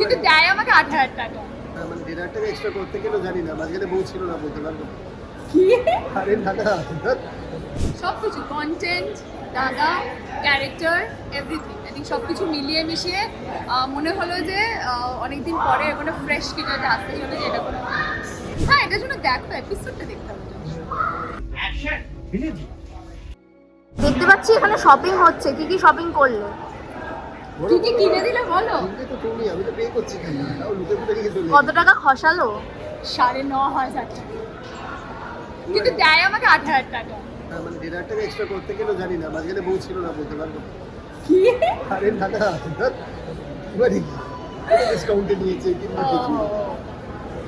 কিন্তু দেয় আমাকে আট হাজার টাকা। মানে দেড় হাজার টাকা এক্সট্রা করতে গেলেও জানি না মাঝখানে বউ ছিল না বলতে পারব। না। কি? আরে দাদা ধ্যাৎ। সব কিছু কন্টেন্ট দাদা ক্যারেক্টার এভরিথিং আই থিঙ্ক সব কিছু মিলিয়ে মিশিয়ে মনে হলো যে অনেকদিন পরে মানে ফ্রেশ কিছু একটা আসতে চলে যেটা করে হ্যাঁ এটার জন্য দেখো এপিসোডটা দেখতে হবে। দেখতে পাচ্ছি এখানে শপিং হচ্ছে কি কি শপিং করলে? কি কি কিনে দিলে বলো? তুমি আমি তো পে করছি কত টাকা খসালো? সাড়ে ন হাজার টাকা। কিন্তু দেয় আমাকে আট হাজার টাকা। হ্যাঁ, মানে দেড় হাজার টাকা এক্সট্রা করতে গেলেও জানি না মাঝখানে বউ ছিল না বলতে পারব। না। কি? আরে দাদা ধ্যাৎ। এবারে ডিসকাউন্টে নিয়েছে কিন্তু কিছু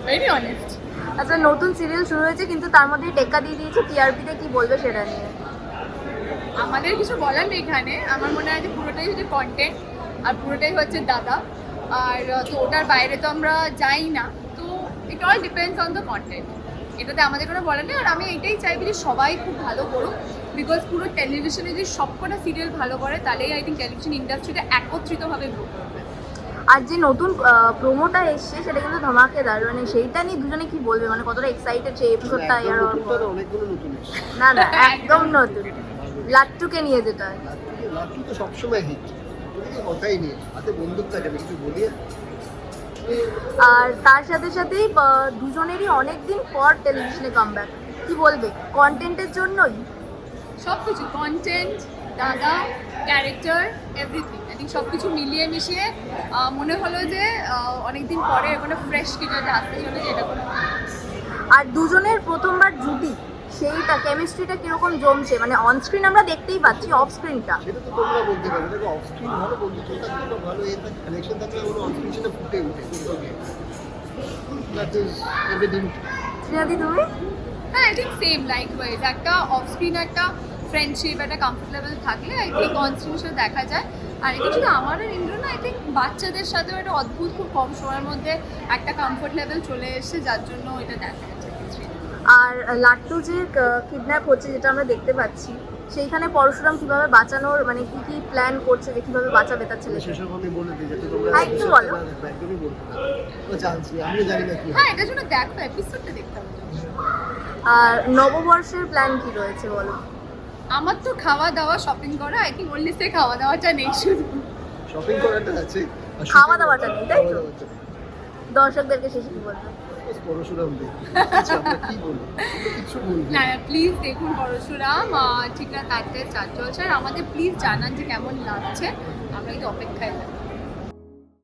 ভেরি অনেস্ট আচ্ছা নতুন সিরিয়াল শুরু হয়েছে কিন্তু তার মধ্যে টেক্কা দিয়ে দিয়েছে টিআরপিতে কি বলবে সেটা নিয়ে। আমাদের কিছু বলার নেই এখানে। আমার মনে হয় যে পুরোটাই হচ্ছে কন্টেন্ট আর পুরোটাই হচ্ছে দাদা। আর তো ওটার বাইরে তো আমরা যাই না। তো it all depends on the content এটাতে আমাদের কোনো বলার নেই। আর আমি এটাই চাইবি যে সবাই খুব ভালো করুক। বিকজ পুরো টেলিভিশনে যদি সবকটা সিরিয়াল ভালো করে তাহলেই আই থিঙ্ক টেলিভিশন ইন্ডাস্ট্রিটা একত্রিতভাবে গ্রো করবে। আর যে নতুন প্রোমোটা এসছে সেটা কিন্তু ধমাকেদার। মানে সেইটা নিয়ে দুজনে কি বলবে? মানে কতটা এক্সাইটেড সেই এপিসোডটা এর না না একদম নতুন। লাট্টুকে নিয়ে যেটা লাট্টু তো সবসময় হিট ওদিকে কথাই নেই। হাতে বন্দুক থাকে বেশি বলি আর তার সাথে সাথেই দুজনেরই অনেক দিন পর টেলিভিশনে কামব্যাক কি বলবে? কন্টেন্টের জন্যই। সব কিছু কন্টেন্ট দাদা ক্যারেক্টার এভরিথিং আই থিঙ্ক সব কিছু মিলিয়ে মিশিয়ে মনে হলো যে অনেকদিন পরে মানে ফ্রেশ কিছু একটা আসতে চলে যেটা করে আর দুজনের প্রথমবার জুটি। সেইটা কেমিস্ট্রিটা কীরকম জমছে? মানে অন স্ক্রিন আমরা দেখতেই পাচ্ছি অফ স্ক্রিনটা সেটা তো তোমরা বলতে পারবে দেখো অফ স্ক্রিন ভালো থাকলে বা ভালো এ থাকে কানেকশন থাকলে অন স্ক্রিন সেটা ফুটে উঠে দ্যাট ইজ এভিডেন্ট তুমি? হ্যাঁ I think same likewise একটা অফ স্ক্রিন একটা ফ্রেন্ডশিপ একটা কমফর্ট লেভেল থাকলে আই থিঙ্ক অন স্ক্রিন সাথে দেখা যায়। আর এটা শুধু আমার আর ইন্দ্র না আই থিঙ্ক বাচ্চাদের সাথেও একটা অদ্ভুত খুব কম সময়ের মধ্যে একটা কমফর্ট লেভেল চলে এসেছে যার জন্য এটা দেখা যাচ্ছে আর লাট্টু যে কিডন্যাপ হচ্ছে যেটা আমরা দেখতে পাচ্ছি সেইখানে পরশুরাম কীভাবে বাঁচানোর মানে কি কি প্ল্যান করছে যে কীভাবে বাঁচাবে তার ছেলেকে? সেসব আমি বলে দিই যাতে তোমরা হ্যাঁ, একটু বলো। একদমই বলব না। জানছি আমিও জানি না কি। হ্যাঁ এটার জন্য দেখো এপিসোডটা দেখতে হবে। আর নববর্ষের প্ল্যান কি রয়েছে বলো? আমার তো খাওয়া দাওয়া শপিং করা আই থিঙ্ক ওনলি সে খাওয়া দাওয়াটা নেই শুধু। শপিং করাটা আছে খাওয়া দাওয়াটা নেই, তাই তো? দর্শকদেরকে শেষে কি বলবে? Just পরশুরাম আচ্ছা কি বলব? না। প্লিজ দেখুন পরশুরাম। ঠিক না তাতে চার চলছে। আর আমাদের প্লিজ জানান যে কেমন লাগছে। আমরা কিন্তু অপেক্ষায় থাকি